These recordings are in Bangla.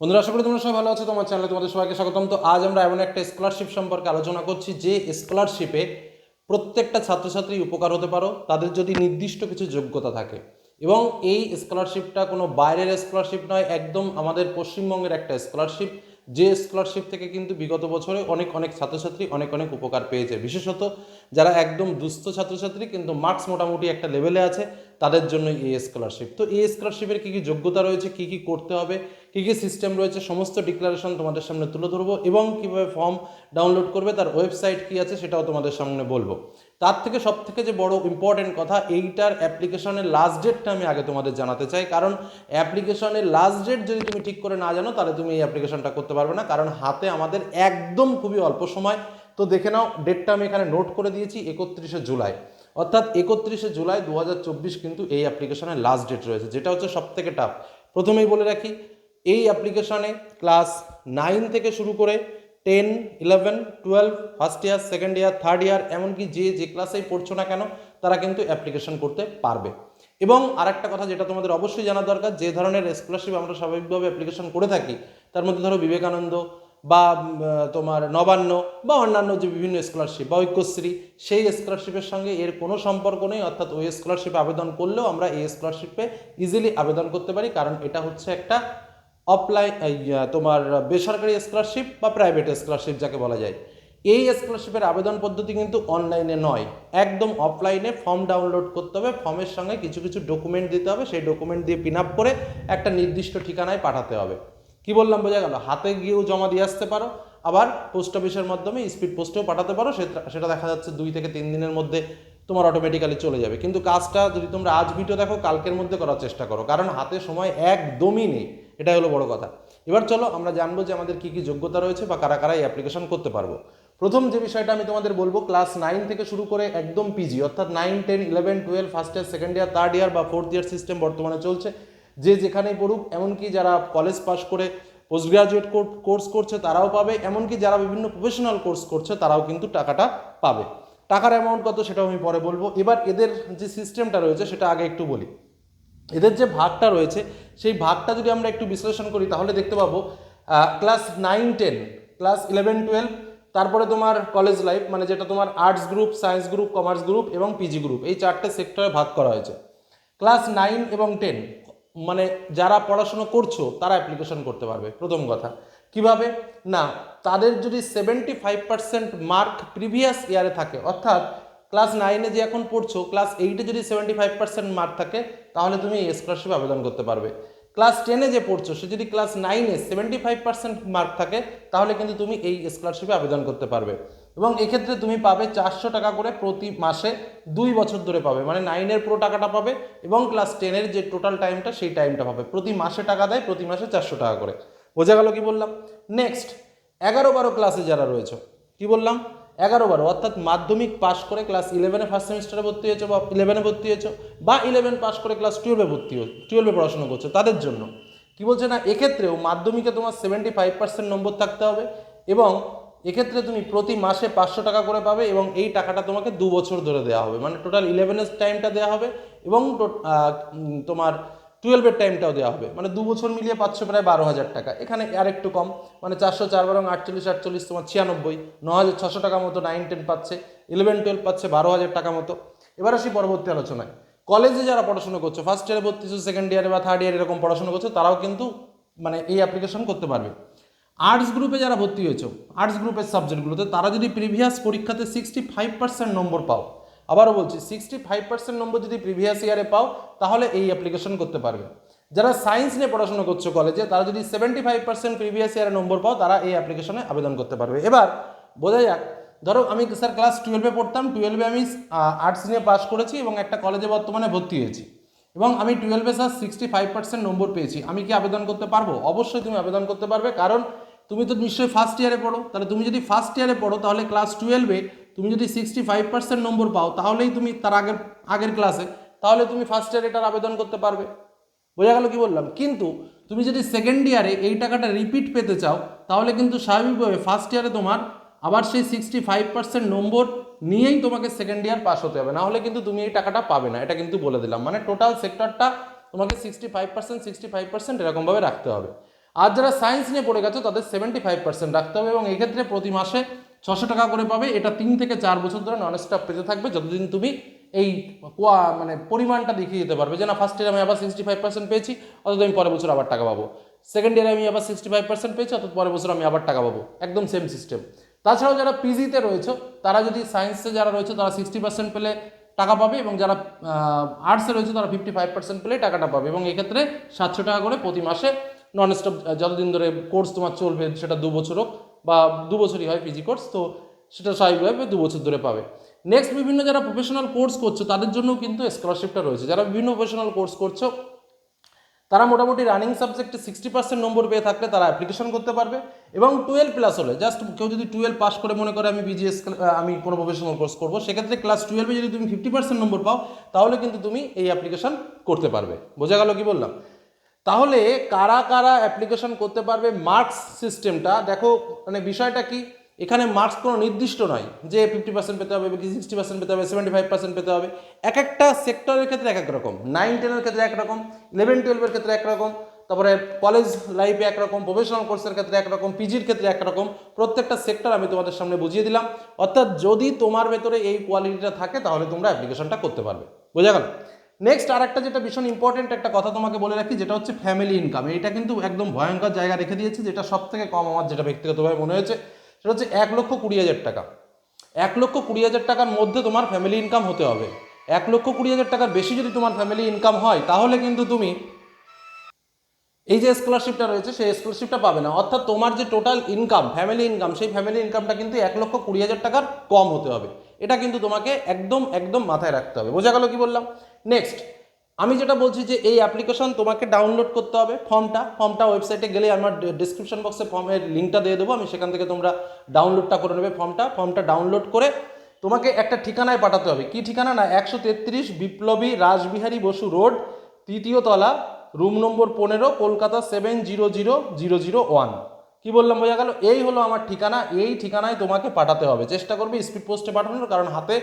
বন্ধুরা, আশা করি তোমরা সবাই ভালো আছো। তোমার চ্যানেলে তোমাদের সবাইকে স্বাগতম। তো আজ আমরা এমন একটা স্কলারশিপ সম্পর্কে আলোচনা করছি, যে স্কলারশিপে প্রত্যেকটা ছাত্রছাত্রী উপকার হতে পারো, তাদের যদি নির্দিষ্ট কিছু যোগ্যতা থাকে। এবং এই স্কলারশিপটা কোনো বাইরের স্কলারশিপ নয়, একদম আমাদের পশ্চিমবঙ্গের একটা স্কলারশিপ যে স্কলারশিপ থেকে কিন্তু বিগত বছরে অনেক অনেক ছাত্রছাত্রী অনেক অনেক উপকার পেয়েছে। বিশেষত যারা একদম দুস্থ ছাত্রছাত্রী, কিন্তু মার্কস মোটামুটি একটা লেভেলে আছে তাদের জন্য এই স্কলারশিপ তো এই স্কলারশিপের কী কী যোগ্যতা রয়েছে, কী কী করতে হবে, কী কী সিস্টেম রয়েছে, সমস্ত ডিক্লারেশন তোমাদের সামনে তুলে ধরবো এবং কীভাবে ফর্ম ডাউনলোড করবে, তার ওয়েবসাইট কী আছে সেটাও তোমাদের সামনে বলব। তার থেকে সব থেকে যে বড় ইম্পর্টেন্ট কথা, এইটার অ্যাপ্লিকেশনের লাস্ট ডেটটা আমি আগে তোমাদের জানাতে চাই। কারণ অ্যাপ্লিকেশনের লাস্ট ডেট যদি তুমি ঠিক করে না জানো, তাহলে তুমি এই অ্যাপ্লিকেশনটা করতে পারবে না। কারণ হাতে আমাদের একদম খুবই অল্প সময় তো দেখে নাও ডেটটা আমি এখানে নোট করে দিয়েছি, একত্রিশে জুলাই। অর্থাৎ একত্রিশে জুলাই দু হাজার চব্বিশ কিন্তু এই অ্যাপ্লিকেশনের লাস্ট ডেট রয়েছে, যেটা হচ্ছে সব থেকে টাফ প্রথমেই বলে রাখি, এই অ্যাপ্লিকেশনে ক্লাস নাইন থেকে শুরু করে ten eleven twelve first year second year third year এমনকি যে যে ক্লাসেই পড়ছো না কেন, তারা কিন্তু অ্যাপ্লিকেশন করতে পারবে। এবং আরেকটা কথা যেটা তোমাদের অবশ্যই জানা দরকার, যে ধরনের স্কলারশিপ আমরা স্বাভাবিকভাবে অ্যাপ্লিকেশন করে থাকি, তার মধ্যে ধরো বিবেকানন্দ বা তোমার নবান্ন বা অন্যান্য যে বিভিন্ন স্কলারশিপ বা ঐক্যশ্রী, সেই স্কলারশিপের সঙ্গে এর কোনো সম্পর্ক নেই, অর্থাৎ ওই স্কলারশিপে আবেদন করলেও আমরা এই স্কলারশিপে ইজিলি আবেদন করতে পারি, কারণ এটা হচ্ছে একটা অফলাইন তোমার বেসরকারি স্কলারশিপ বা প্রাইভেট স্কলারশিপ যাকে বলা যায়। এই স্কলারশিপের আবেদন পদ্ধতি কিন্তু অনলাইনে নয়। একদম অফলাইনে ফর্ম ডাউনলোড করতে হবে ফর্মের সঙ্গে কিছু কিছু ডকুমেন্ট দিতে হবে, সেই ডকুমেন্ট দিয়ে পিন আপ করে একটা নির্দিষ্ট ঠিকানায় পাঠাতে হবে। কি বললাম বোঝা গেল? হাতে গিয়েও জমা দিয়ে আসতে পারো, আবার পোস্ট অফিসের মাধ্যমে স্পিড পোস্টেও পাঠাতে পারো, সেটা দেখা যাচ্ছে দুই থেকে তিন দিনের মধ্যে তোমার অটোমেটিক্যালি চলে যাবে। কিন্তু কাজটা যদি তোমরা আজ ভিডিও দেখো, কালকের মধ্যে করার চেষ্টা করো, কারণ হাতে সময় একদমই নেই। এটাই হলো বড় কথা। এবার চলো আমরা জানব যে আমাদের কী কী যোগ্যতা রয়েছে বা কারা কারা এই অ্যাপ্লিকেশন করতে পারব। প্রথম যে বিষয়টা আমি তোমাদের বলব ক্লাস নাইন থেকে শুরু করে একদম পিজি অর্থাৎ nine ten eleven twelve first year second year third year বা ফোর্থ ইয়ার সিস্টেম বর্তমানে চলছে। যে যেখানেই পড়ুক, এমনকি যারা কলেজ পাস করে পোস্ট গ্রাজুয়েট কোর্স করছে, তারাও পাবে। এমনকি যারা বিভিন্ন প্রফেশনাল কোর্স করছে, তারাও কিন্তু টাকাটা পাবে। টাকার অ্যামাউন্ট কত সেটাও আমি পরে বলব। এবার এদের যে সিস্টেমটা রয়েছে, সেটা আগে একটু বলি। এদের যে ভাগটা রয়েছে, সেই ভাগটা যদি আমরা একটু বিশ্লেষণ করি, তাহলে দেখতে পাবো class nine ten class eleven twelve তারপরে তোমার কলেজ লাইফ মানে যেটা তোমার arts group science group commerce group এবং পিজি গ্রুপ এই চারটে সেক্টরে ভাগ করা হয়েছে। ক্লাস নাইন এবং টেন মানে যারা পড়াশুনো করছ, তারা অ্যাপ্লিকেশন করতে পারবে। প্রথম কথা। কীভাবে? না, তাদের যদি seventy five percent mark previous ইয়ারে থাকে, অর্থাৎ ক্লাস নাইনে যে এখন পড়ছো ক্লাস এইটে যদি সেভেন্টি ফাইভ পার্সেন্ট মার্ক থাকে, তাহলে তুমি এই স্কলারশিপ আবেদন করতে পারবে। ক্লাস টেনে যে পড়ছো, সে যদি ক্লাস নাইনে সেভেন্টি ফাইভ পার্সেন্ট মার্ক থাকে, তাহলে কিন্তু তুমি এই স্কলারশিপে আবেদন করতে পারবে। এবং এক্ষেত্রে তুমি পাবে চারশো টাকা করে প্রতি মাসে দুই বছর ধরে পাবে। মানে নাইনের পুরো টাকাটা পাবে এবং ক্লাস টেনের যে টোটাল টাইমটা সেই টাইমটা পাবে। প্রতি মাসে টাকা দেয়, প্রতি মাসে চারশো টাকা করে। বোঝা গেল কি বললাম? নেক্সট এগারো বারো ক্লাসে যারা রয়েছে, কি বললাম? এগারো বারো, অর্থাৎ মাধ্যমিক পাশ করে ক্লাস ইলেভেনে ফার্স্ট সেমিস্টারে ভর্তি হয়েছে বা ইলেভেনে ভর্তি হয়েছে বা ইলেভেন পাশ করে ক্লাস টুয়েলভে ভর্তি হয়েছে টুয়েলভে পড়াশোনা করছে, তাদের জন্য। কি বলছে না? এক্ষেত্রেও মাধ্যমিকে তোমার সেভেন্টি ফাইভ পার্সেন্ট নম্বর থাকতে হবে এবং এক্ষেত্রে তুমি প্রতি মাসে পাঁচশো টাকা করে পাবে এবং এই টাকাটা তোমাকে দু বছর ধরে দেওয়া হবে। মানে টোটাল ইলেভেনের টাইমটা দেওয়া হবে এবং তোমার টুয়েলভের টাইমটাও দেওয়া হবে। মানে দু বছর মিলিয়ে পাচ্ছ প্রায় বারো হাজার টাকা। এখানে আর একটু কম। মানে চারশো চার বারং আটচল্লিশ আটচল্লিশ, তোমার ছিয়ানব্বই। ন হাজার ছশো টাকা মতো নাইন টেন পাচ্ছে। ইলেভেন টুয়েলভ পাচ্ছে, বারো হাজার টাকা মতো। এবার আসি পরবর্তী আলোচনায়। কলেজে যারা পড়াশোনা করছ ফার্স্ট ইয়ারে ভর্তি সেকেন্ড ইয়ারে বা থার্ড ইয়ারে এরকম পড়াশোনা করছ, তারাও কিন্তু মানে এই অ্যাপ্লিকেশন করতে পারবে। আর্টস গ্রুপে যারা ভর্তি হয়েছো আর্টস গ্রুপের সাবজেক্টগুলোতে তারা যদি প্রিভিয়াস পরীক্ষাতে সিক্সটি ফাইভ পার্সেন্ট নম্বর পাও, আবারও বলছি সিক্সটি ফাইভ পার্সেন্ট নম্বর যদি প্রিভিয়াস ইয়ারে পাও, তাহলে এই অ্যাপ্লিকেশন করতে পারবে। যারা সায়েন্স নিয়ে পড়াশোনা করছ কলেজে তারা যদি সেভেন্টি ফাইভ পার্সেন্ট প্রিভিয়াস ইয়ারে নম্বর পাও, তারা এই অ্যাপ্লিকেশনে আবেদন করতে পারবে। এবার বোঝা যাক, ধরো আমি স্যার ক্লাস টুয়েলভে পড়তাম টুয়েলভে আমি আর্টস নিয়ে পাস করেছি এবং একটা কলেজে বর্তমানে ভর্তি হয়েছি। এবং আমি টুয়েলভে স্যার সিক্সটি ফাইভ পার্সেন্ট নম্বর পেয়েছি, আমি কি আবেদন করতে পারব? অবশ্যই তুমি আবেদন করতে পারবে, কারণ তুমি তো নিশ্চয়ই ফার্স্ট ইয়ারে পড়ো। তাহলে তুমি যদি ফার্স্ট ইয়ারে পড়ো, তাহলে ক্লাস টুয়েলভে তুমি যদি সিক্সটি ফাইভ পার্সেন্ট নম্বর পাও, তাহলেই তুমি তার আগের আগের ক্লাসে তাহলে তুমি ফার্স্ট ইয়ারে এটার আবেদন করতে পারবে। বোঝা গেল কি বললাম? কিন্তু তুমি যদি সেকেন্ড ইয়ারে এই টাকাটা রিপিট পেতে চাও, তাহলে কিন্তু স্বাভাবিকভাবে ফার্স্ট ইয়ারে তোমার আবার সেই সিক্সটি ফাইভ পার্সেন্ট নম্বর নিয়েই তোমাকে সেকেন্ড ইয়ার পাস হতে হবে। না হলে কিন্তু তুমি এই টাকাটা পাবে না, এটা কিন্তু বলে দিলাম। মানে টোটাল সেক্টরটা তোমাকে sixty five percent sixty five percent এরকমভাবে রাখতে হবে। আর যারা সায়েন্স নিয়ে পড়ে গেছো, তাদের সেভেন্টি ফাইভ পার্সেন্ট রাখতে হবে এবং এক্ষেত্রে প্রতি মাসে ছশো টাকা করে পাবে। এটা তিন থেকে চার বছর ধরে নন স্টপ পেতে থাকবে। যতদিন তুমি এই কোয়া মানে পরিমাণটা দেখিয়ে দিতে পারবে যে না ফার্স্ট ইয়ার আমি আবার সিক্সটি ফাইভ পার্সেন্ট পেয়েছি, অথচ আমি পরের বছর আবার টাকা পাবো। সেকেন্ড ইয়ারে আমি আবার সিক্সটি ফাইভ পার্সেন্ট পেয়েছি অর্থাৎ পরের বছর আমি আবার টাকা পাবো। একদম সেম সিস্টেম তাছাড়াও যারা পিজিতে রয়েছে, তারা যদি সায়েন্সে যারা রয়েছে, তারা সিক্সটি পার্সেন্ট পেলে টাকা পাবে এবং যারা আর্টসে রয়েছে, তারা ফিফটি ফাইভ পার্সেন্ট পেলে টাকাটা পাবে। এবং এক্ষেত্রে সাতশো টাকা করে প্রতি মাসে নন স্টপ যতদিন ধরে কোর্স তোমার চলবে সেটা দু বছর হোক বা দু বছরই হয় পিজি কোর্স তো সেটা স্বাভাবিকভাবে দু বছর ধরে পাবে। নেক্সট বিভিন্ন যারা প্রফেশনাল কোর্স করছ, তাদের জন্য কিন্তু স্কলারশিপটা রয়েছে। যারা বিভিন্ন প্রফেশনাল কোর্স করছ, তারা মোটামুটি রানিং সাবজেক্টে সিক্সটি পার্সেন্ট নম্বর পেয়ে থাকলে তারা অ্যাপ্লিকেশন করতে পারবে। এবং টুয়েলভ প্লাস হলে জাস্ট কেউ যদি টুয়েলভ পাস করে মনে করে আমি বিজিএস আমি কোনো প্রফেশনাল কোর্স করব, সেক্ষেত্রে ক্লাস টুয়েলভে যদি তুমি ফিফটি পার্সেন্ট নম্বর পাও, তাহলে কিন্তু তুমি এই অ্যাপ্লিকেশন করতে পারবে। বোঝা গেল কি বললাম? তাহলে কারা কারা অ্যাপ্লিকেশন করতে পারবে মার্কস সিস্টেমটা দেখো মানে বিষয়টা কি? এখানে মার্কস কোনো নির্দিষ্ট নয় যে ফিফটি পার্সেন্ট পেতে হবে, কি সিক্সটি পার্সেন্ট পেতে হবে সেভেন্টি ফাইভ পার্সেন্ট পেতে হবে। এক একটা সেক্টরের ক্ষেত্রে এক এক রকম। নাইন টেনের ক্ষেত্রে একরকম ইলেভেন টুয়েলভের ক্ষেত্রে একরকম তারপরে কলেজ লাইফে একরকম প্রফেশনাল কোর্সের ক্ষেত্রে একরকম পিজির ক্ষেত্রে একরকম প্রত্যেকটা সেক্টর আমি তোমাদের সামনে বুঝিয়ে দিলাম। অর্থাৎ যদি তোমার ভেতরে এই কোয়ালিটিটা থাকে, তাহলে তোমরা অ্যাপ্লিকেশনটা করতে পারবে। বোঝা গেল? নেক্সট আর একটা যেটা ভীষণ ইম্পর্টেন্ট একটা কথা তোমাকে বলে রাখি, যেটা হচ্ছে ফ্যামিলি ইনকাম এটা কিন্তু একদম ভয়ঙ্কর জায়গা রেখে দিয়েছে, যেটা সব থেকে কম আমার যেটা ব্যক্তিগতভাবে মনে হয়েছে, সেটা হচ্ছে এক লক্ষ কুড়ি হাজার টাকা। এক লক্ষ কুড়ি হাজার টাকার মধ্যে তোমার ফ্যামিলি ইনকাম হতে হবে। এক লক্ষ কুড়ি হাজার টাকার বেশি যদি তোমার ফ্যামিলি ইনকাম হয়, তাহলে কিন্তু তুমি এই যে স্কলারশিপটা রয়েছে, সেই স্কলারশিপটা পাবে না। অর্থাৎ তোমার যে টোটাল ইনকাম ফ্যামিলি ইনকাম সেই ফ্যামিলি ইনকামটা কিন্তু এক লক্ষ কুড়ি হাজার টাকার কম হতে হবে। এটা কিন্তু তোমাকে একদম একদম মাথায় রাখতে হবে। বোঝা গেল কি বললাম? নেক্সট আমি যেটা বলছি যে এই অ্যাপ্লিকেশন তোমাকে ডাউনলোড করতে হবে ফর্মটা ফর্মটা ওয়েবসাইটে গেলে আমার ডিসক্রিপশন বক্সে ফর্মের লিঙ্কটা দিয়ে দেবো। আমি সেখান থেকে তোমরা ডাউনলোডটা করে নেবে ফর্মটা ফর্মটা ডাউনলোড করে তোমাকে একটা ঠিকানায় পাঠাতে হবে। কি ঠিকানা না? একশো তেত্রিশ বিপ্লবী রাসবিহারী বসু রোড, তৃতীয় তলা, রুম নম্বর পনেরো, Kolkata seven zero zero zero zero one কি বললাম, বোঝা গেল? এই হলো আমার ঠিকানা, এই ঠিকানায় তোমাকে পাঠাতে হবে। চেষ্টা করবে স্পিড পোস্টে পাঠানোর, কারণ হাতে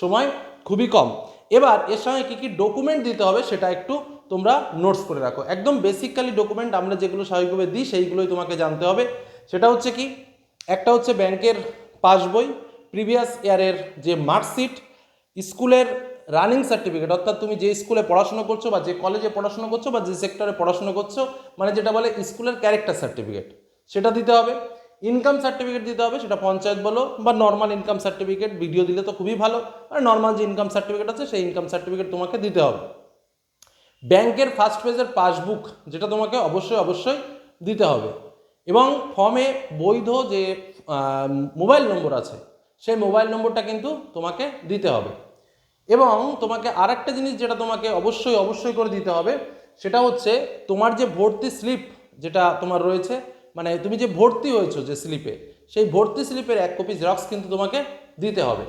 সময় খুবই কম। এবার এর সঙ্গে কী কী ডকুমেন্ট দিতে হবে সেটা একটু তোমরা নোটস করে রাখো। একদম বেসিক্যালি ডকুমেন্ট আমরা যেগুলো স্বাভাবিকভাবে দিই, সেইগুলোই তোমাকে জানতে হবে। সেটা হচ্ছে কি, একটা হচ্ছে ব্যাংকের পাসবই প্রিভিয়াস ইয়ারের যে মার্কশিট স্কুলের রানিং সার্টিফিকেট অর্থাৎ তুমি যে স্কুলে পড়াশোনা করছ বা যে কলেজে পড়াশোনা করছ বা যে সেক্টরে পড়াশোনা করছ মানে যেটা বলে স্কুলের ক্যারেক্টার সার্টিফিকেট সেটা দিতে হবে। ইনকাম সার্টিফিকেট দিতে হবে, সেটা পঞ্চায়েত বলো বা নর্মাল ইনকাম সার্টিফিকেট ভিডিও দিলে তো খুবই ভালো। আর নর্মাল যে ইনকাম সার্টিফিকেট আছে, সেই ইনকাম সার্টিফিকেট তোমাকে দিতে হবে। ব্যাংকের ফার্স্ট পেজের পাসবুক যেটা তোমাকে অবশ্যই অবশ্যই দিতে হবে। এবং ফর্মে বৈধ যে মোবাইল নম্বর আছে, সেই মোবাইল নম্বরটা কিন্তু তোমাকে দিতে হবে। এবং তোমাকে আরেকটা জিনিস যেটা তোমাকে অবশ্যই অবশ্যই করে দিতে হবে, সেটা হচ্ছে তোমার যে ভর্তি স্লিপ যেটা তোমার রয়েছে মানে তুমি যে ভর্তি হয়েছো যে স্লিপে সেই ভর্তি স্লিপের এক কপি জেরক্স কিন্তু তোমাকে দিতে হবে।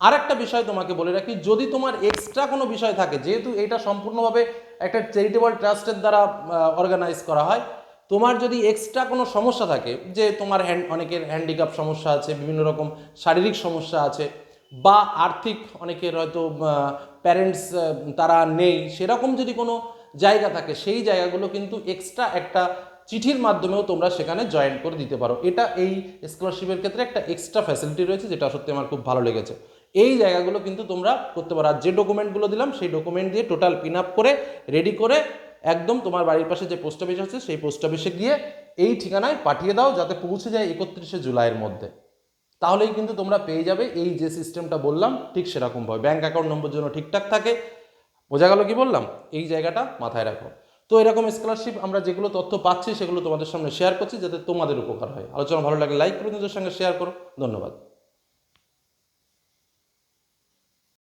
আর একটা বিষয় তোমাকে বলে রাখি, যদি তোমার এক্সট্রা কোনো বিষয় থাকে, যেহেতু এটা সম্পূর্ণভাবে একটা চ্যারিটেবল ট্রাস্টের দ্বারা অর্গানাইজ করা হয়, তোমার যদি এক্সট্রা কোনো সমস্যা থাকে, যে তোমার হ্যান্ড অনেকের হ্যান্ডিক্যাপ সমস্যা আছে, বিভিন্ন রকম শারীরিক সমস্যা আছে, বা আর্থিক অনেকের হয়তো প্যারেন্টস তারা নেই, সেরকম যদি কোনো জায়গা থাকে, সেই জায়গাগুলো কিন্তু এক্সট্রা একটা চিঠির মাধ্যমেও তোমরা সেখানে জয়েন করে দিতে পারো। এটা এই স্কলারশিপের ক্ষেত্রে একটা এক্সট্রা ফ্যাসিলিটি রয়েছে, যেটা সত্যি আমার খুব ভালো লেগেছে। এই জায়গাগুলো কিন্তু তোমরা করতে পারো। আর যে ডকুমেন্টগুলো দিলাম, সেই ডকুমেন্ট দিয়ে টোটাল পিন আপ করে রেডি করে একদম তোমার বাড়ির পাশে যে পোস্ট অফিস আছে, সেই পোস্ট অফিসে গিয়ে এই ঠিকানায় পাঠিয়ে দাও, যাতে পৌঁছে যায় একত্রিশে জুলাইয়ের মধ্যে। তাহলেই কিন্তু তোমরা পেয়ে যাবে এই যে সিস্টেমটা বললাম, ঠিক সেরকমভাবে ব্যাঙ্ক অ্যাকাউন্ট নম্বর যেন ঠিকঠাক থাকে। বোঝা গেল কি বললাম? এই জায়গাটা মাথায় রাখো। তো এরকম স্কলারশিপ আমরা যেগুলো তথ্য পাচ্ছি সেগুলো তোমাদের সামনে শেয়ার করছি যাতে তোমাদের উপকার হয়। আলোচনা ভালো লাগে লাইক করে, নিজের সঙ্গে শেয়ার করো। ধন্যবাদ।